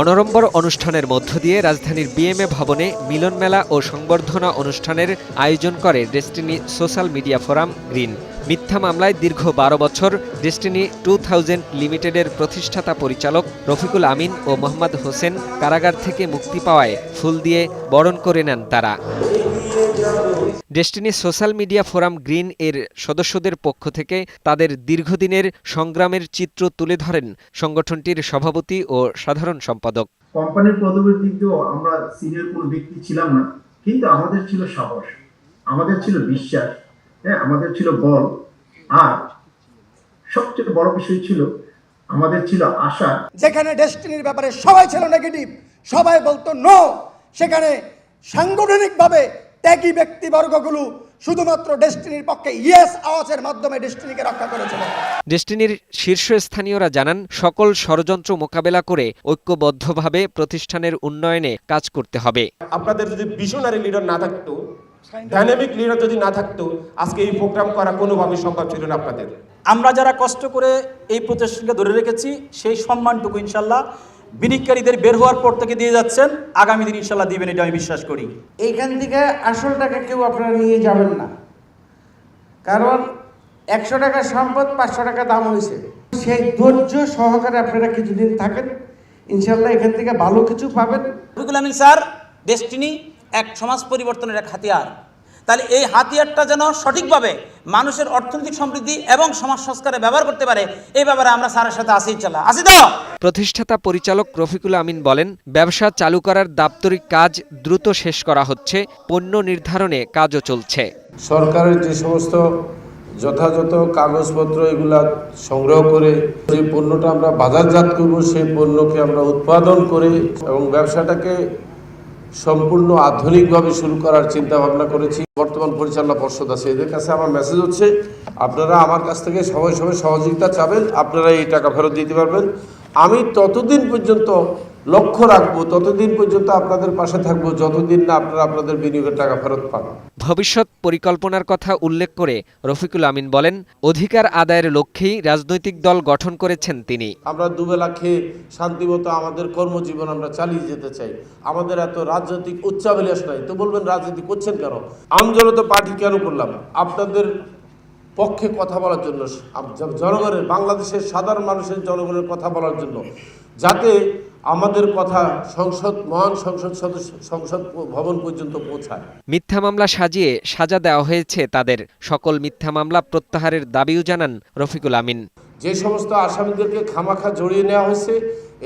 অনরম্বর অনুষ্ঠানের মধ্য দিয়ে রাজধানীর বিএমএ ভবনে মিলন মেলা ও সংবর্ধনা অনুষ্ঠানের আয়োজন করে Destiny social media forum green. মিথ্যা মামলায় দীর্ঘ বারো বছর ডেস্টিনি টু থাউজেন্ড লিমিটেডের প্রতিষ্ঠাতা পরিচালক রফিকুল আমিন ও মোহাম্মদ হোসেন কারাগার থেকে মুক্তি পাওয়ায় ফুল দিয়ে বরণ করে নেন তারা। Destiny social media forum green এর সদস্যদের পক্ষ থেকে তাদের দীর্ঘদিনের সংগ্রামের চিত্র তুলে ধরেন সংগঠনটির সভাপতি ও সাধারণ সম্পাদক। কোম্পানির পদবীর দিক দিয়েও আমরা সিনিয়র কোনো ব্যক্তি ছিলাম না কিন্তু আমাদের ছিল সাহস আমাদের ছিল বিশ্বাস হ্যাঁ আমাদের ছিল বল। আর সবচেয়ে বড় বিষয় ছিল আমাদের ছিল আশা। যেখানে ডেস্টিনির ব্যাপারে সবাই ছিল নেগেটিভ সবাই বলতো নো সেখানে সাংগঠনিকভাবে ত্যাগী ব্যক্তিবর্গগুলো শুধুমাত্র ডেস্টিনির পক্ষে ইয়েস আওয়াজের মাধ্যমে ডেস্টিনিকে রক্ষা করেছিল। ডেস্টিনির শীর্ষস্থানীয়রা জানান সকল ষড়যন্ত্র মোকাবেলা করে ঐক্যবদ্ধভাবে প্রতিষ্ঠানের উন্নয়নে কাজ করতে হবে। আপনাদের যদি ভিশনারি লিডার না থাকতো ডাইনামিক লিডার যদি না থাকতো আজকে এই প্রোগ্রাম করা কোনোভাবেই সম্ভব ছিল না আপনাদের। আমরা যারা কষ্ট করে এই প্রতিষ্ঠানকে ধরে রেখেছি সেই সম্মানটুকু ইনশাল্লাহ বিনিয়োগকারীদের বের হওয়ার পর থেকে দিয়ে যাচ্ছেন আগামী দিন ইনশাল্লাহ দিবেন এটা আমি বিশ্বাস করি। এইখান থেকে আসল টাকা কেউ আপনারা নিয়ে যাবেন না। কারণ একশো টাকা সম্পদ পাঁচশো টাকা দাম হয়েছে। সেই ধৈর্য সহকারে আপনারা কিছুদিন থাকেন ইনশাল্লাহ এখান থেকে ভালো কিছু পাবেন। রফিকুল আমিন স্যার ডেস্টিনি এক সমাজ পরিবর্তনের এক হাতিয়ার। তাহলে এই হাতিয়ারটা যেন সঠিকভাবে মানুষের অর্থনৈতিক সমৃদ্ধি এবং সমাজ সংস্কারে ব্যবহার করতে পারে এই ব্যাপারে আমরা স্যারের সাথে আসি ইনশাল্লাহ। আসি তো? প্রতিষ্ঠাতা পরিচালক রফিকুল আমিন বলেন ব্যবসা চালু করার দাপ্তরিক কাজ দ্রুত শেষ করা হচ্ছে পণ্য নির্ধারণে কাজও চলছে। সরকারের যে সমস্ত যথাযথ কাগজপত্র এগুলা সংগ্রহ করে যে পণ্যটা আমরা বাজারজাত করব সেই পণ্যকে আমরা উৎপাদন করে এবং ব্যবসাটাকে সম্পূর্ণ আধুনিকভাবে শুরু করার চিন্তা ভাবনা করেছি। বর্তমান পরিচালনা পর্ষদ আছে। এদের কাছে আমার মেসেজ হচ্ছে, আপনারা আমার কাছ থেকে সময় সময় সহযোগিতা চাবেন, আপনারা এই টাকা ফেরত দিতে পারবেন। আমি ততদিন পর্যন্ত লক্ষ্য রাখব ততদিন পর্যন্ত আপনাদের পাশে থাকব যতদিন না আপনারা আপনাদের বিনিয়োগের টাকা ফেরত পান। ভবিষ্যৎ পরিকল্পনার কথা উল্লেখ করে রফিকুল আমিন বলেন অধিকার আদায়ের লক্ষ্যেই রাজনৈতিক দল গঠন করেছেন তিনি। আমরা দুবেলা খেয়ে শান্তিমতো আমাদের কর্মজীবন আমরা চালিয়ে যেতে চাই। আমাদের এত রাজনৈতিক উচ্চাভিলাষ নাই। তো বলবেন রাজনীতি করছেন কেন? আমজনতা পার্টি কেন করলাম? আপনাদের পক্ষে কথা বলার জন্য জনগণের বাংলাদেশের সাধারণ মানুষের জনগণের কথা বলার জন্য যাতে আমাদের কথা সংসদ মহান সংসদ সদস্য সংসদ ভবন পর্যন্ত পৌঁছায়। মিথ্যা মামলা সাজিয়ে সাজা দেওয়া হয়েছে তাদের। সকল মিথ্যা মামলা প্রত্যাহারের দাবিও জানান রফিকুল আমিন। যে সমস্ত আসামিদেরকে খামাখা জড়িয়ে নেওয়া হয়েছে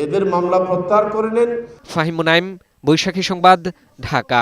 এদের মামলা প্রত্যাহার করে নেন। ফাহিমুনাইম বৈশাখী সংবাদ ঢাকা।